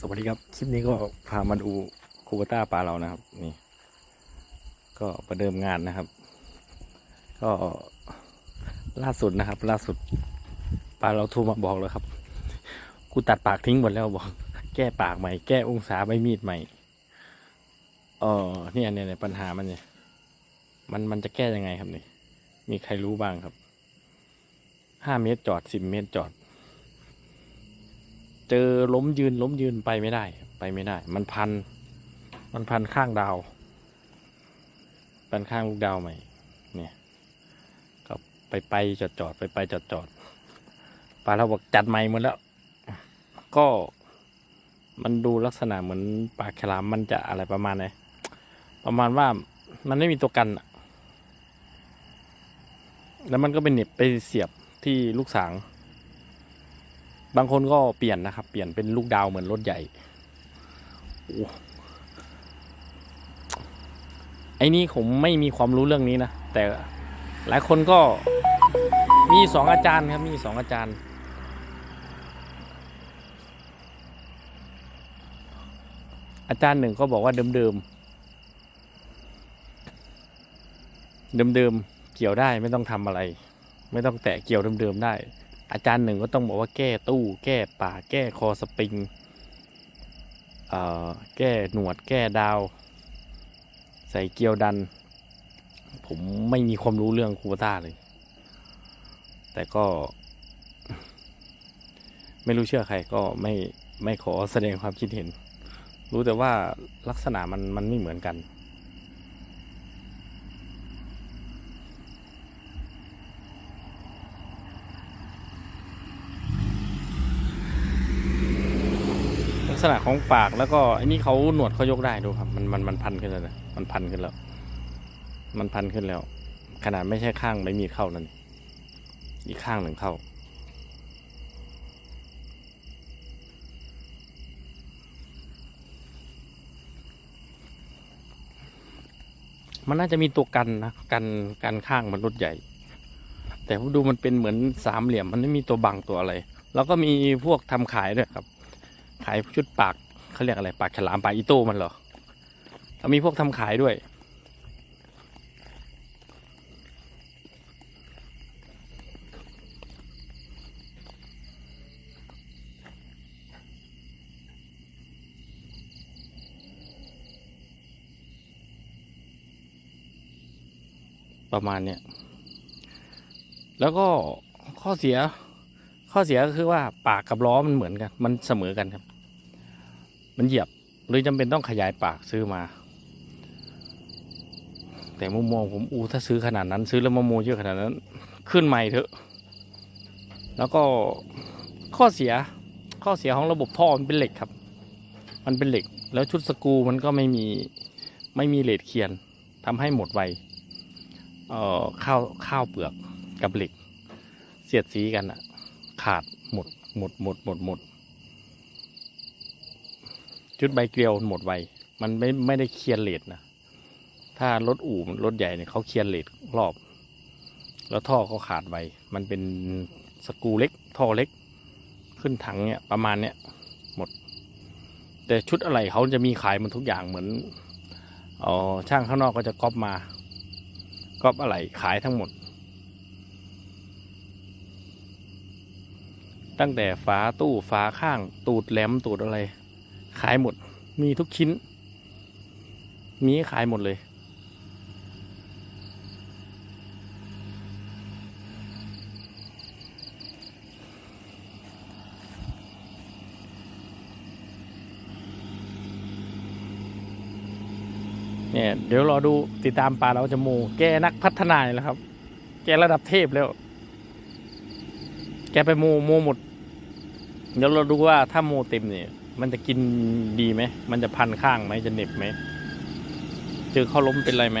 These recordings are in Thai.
สวัสดีครับ คลิปนี้ก็พามาดูคูเบต้าปลาเรานะครับ นี่ ก็ประเดิมงานนะครับ ก็ล่าสุดนะครับ ล่าสุดปลาเราโทรมาบอกแล้วครับ กูตัดปากทิ้งหมดแล้วบอก แก้ปากใหม่แก้องศาใบมีดใหม่เออเนี่ยเนี่ยเนี่ยปัญหามันเนี่ย มันมันจะแก้ยังไงครับนี่ มีใครรู้บ้างครับห้าเมตรจอดสิบเมตรจอด เจอล้มยืนล้มยืนไปไม่ได้ ไปไม่ได้ มันพัน มันพันข้างดาวพันข้างลูกดาวใหม่ เนี่ยก็ไปไปจอดจอดไปไปจอดจอดปลาเราบอกจัดใหม่หมดแล้ว ก็มันดูลักษณะเหมือนปลาฉลามมันจะอะไรประมาณไหนประมาณว่ามันไม่มีตัวกันแล้วมันก็เป็นเหน็บไปเสียบที่ลูกสาง บางคนก็เปลี่ยนนะครับ เปลี่ยนเป็นลูกดาวเหมือนรถใหญ่ไอ้นี่ผมไม่มีความรู้เรื่องนี้นะ แต่หลายคนก็มีสองอาจารย์ครับ มีสองอาจารย์ อาจารย์หนึ่งก็บอกว่าเดิมเดิมเดิมเดิมเกี่ยวได้ไม่ต้องทำอะไร ไม่ต้องแตะเกี่ยวเดิมๆได้ อาจารย์หนึ่งก็ต้องบอกว่าแก้ตู้ แก้ป่า แก้คอสปริงแก้หนวดแก้ดาว ใส่เกียวดัน ผมไม่มีความรู้เรื่องคูเบต้าเลย แต่ก็ ไม่รู้เชื่อใครก็ไม่ไม่ขอแสดงความคิดเห็น รู้แต่ว่าลักษณะมันมันไม่เหมือนกัน กษณะของปากแล้วก็อันนี้เขาหนวดเขายกได้ดูครับ มันมันมันพันขึ้นแล้วนะมันพันขึ้นแล้ว มันพันขึ้นแล้ว ขนาดไม่ใช่ข้างไม่มีดเข้านั่นอีกข้างหนึ่งเข้า มันน่าจะมีตัวกันนะกันกันข้างมันรถใหญ่ แต่ผมดูมันเป็นเหมือนสามเหลี่ยมมันไม่มีตัวบังตัวอะไร แล้วก็มีพวกทำขายด้วยครับ ขายชุดปากเขาเรียกอะไรปากฉลามปากอีโต้มันเหรอแล้วมีพวกทำขายด้วย ประมาณเนี้ยแล้วก็ข้อเสีย ข้อเสียก็คือว่าปากกับล้อมันเหมือนกัน มันเสมอกันครับ มันเหยียบเลยจำเป็นต้องขยายปากซื้อมา แต่มุมมองผมอูถ้าซื้อขนาดนั้น ซื้อแล้วมาโมเยอะขนาดนั้น ขึ้นใหม่เถอะ แล้วก็ข้อเสียข้อเสียของระบบท่อมันเป็นเหล็กครับ มันเป็นเหล็ก แล้วชุดสกูมันก็ไม่มีไม่มีเลดเคียนทำให้หมดไวเอ่อข้าวข้าวเปลือกกับเหล็ก เสียดสีกันอะ ขาดหมด หมด หมด หมด หมด ชุดใบเกลียวหมดไว มันไม่ไม่ได้เคลียร์เลดนะ ถ้ารถอู่รถใหญ่เนี่ยเขาเคลียร์เลดรอบ แล้วท่อเขาขาดไว มันเป็นสกูเล็ก ท่อเล็ก ขึ้นถังเนี่ยประมาณเนี้ยหมด แต่ชุดอะไรเขาจะมีขายมันทุกอย่างเหมือนอ๋อช่างข้างนอกก็จะก๊อปมาก๊อปอะไรขายทั้งหมด ตั้งแต่ฝาตู้ฝาข้างตูดแหลมตูดอะไร ขายหมด มีทุกชิ้น มีขายหมดเลย เนี่ยเดี๋ยวรอดูติดตามปลาเราจะโมแกนักพัฒนาแล้วครับ แกระดับเทพแล้ว แกไปมโมหมด เดี๋ยวเราดูว่าถ้าโมเต็มเนี่ย มันจะกินดีไหม มันจะพันข้างไหมจะเหน็บไหม เจอเข้าล้มเป็นไรไหม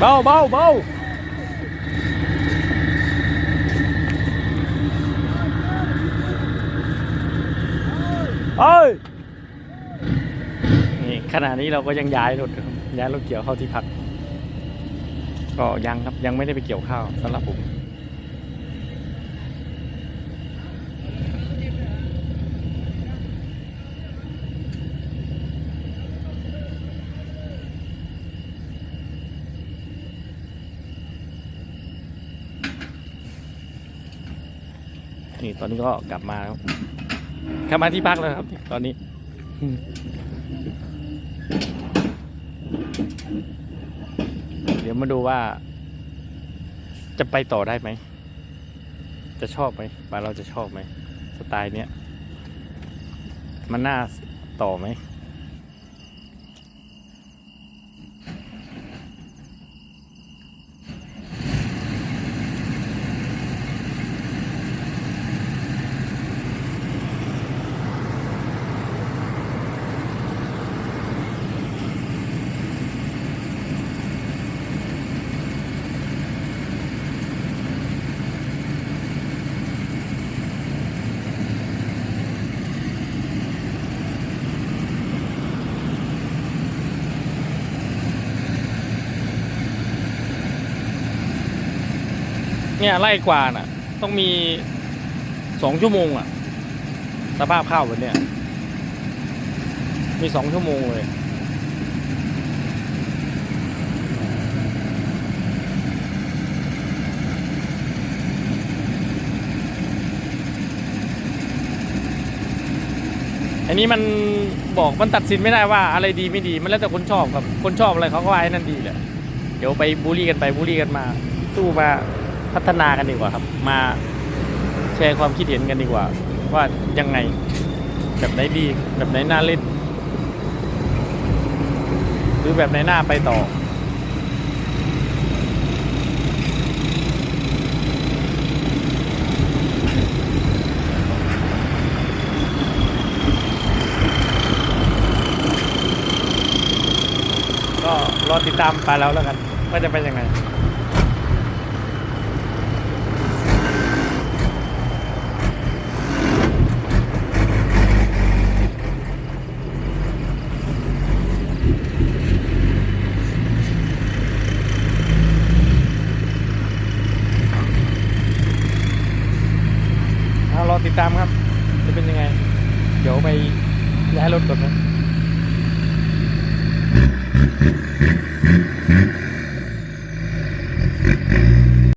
เบาเบาเบาเอ้ยนี่ขณะนี้เราก็ยังย้ายรถย้ายรถเกี่ยวเข้าที่พัก ก็ยังครับยังไม่ได้ไปเกี่ยวข้าวสำหรับผม นี่ตอนนี้ก็กลับมาครับกลับมาที่พักแล้วครับ ตอนนี้เดี๋ยวมาดูว่า จะไปต่อได้ไหม จะชอบไหมบ้านเราจะชอบไหม สไตล์เนี้ย มันน่าต่อไหม เนี่ยไล่กว่าน่ะ ต้องมีสองชั่วโมงอะ สภาพข้าวแบบเนี้ยมีสองชั่วโมงเลยอันนี้มันบอกมันตัดสินไม่ได้ว่าอะไรดีไม่ดี มันแล้วแต่คนชอบครับ คนชอบอะไรเขาก็ว่าไอ้นั่นดีแหละ เดี๋ยวไปบูลลี่กันไปบูลลี่กันมา สู้มา พัฒนากันดีกว่าครับ มาแชร์ความคิดเห็นกันดีกว่า ว่ายังไงแบบไหนดี แบบไหนน่าเล่น หรือแบบไหนน่าไปต่อ ก็รอติดตามไปแล้วแล้วกันว่าจะเป็นยังไง เอารอติด ตามครับ จะเป็นยังไง เดี๋ยวไปย้ายรถก่อนนะ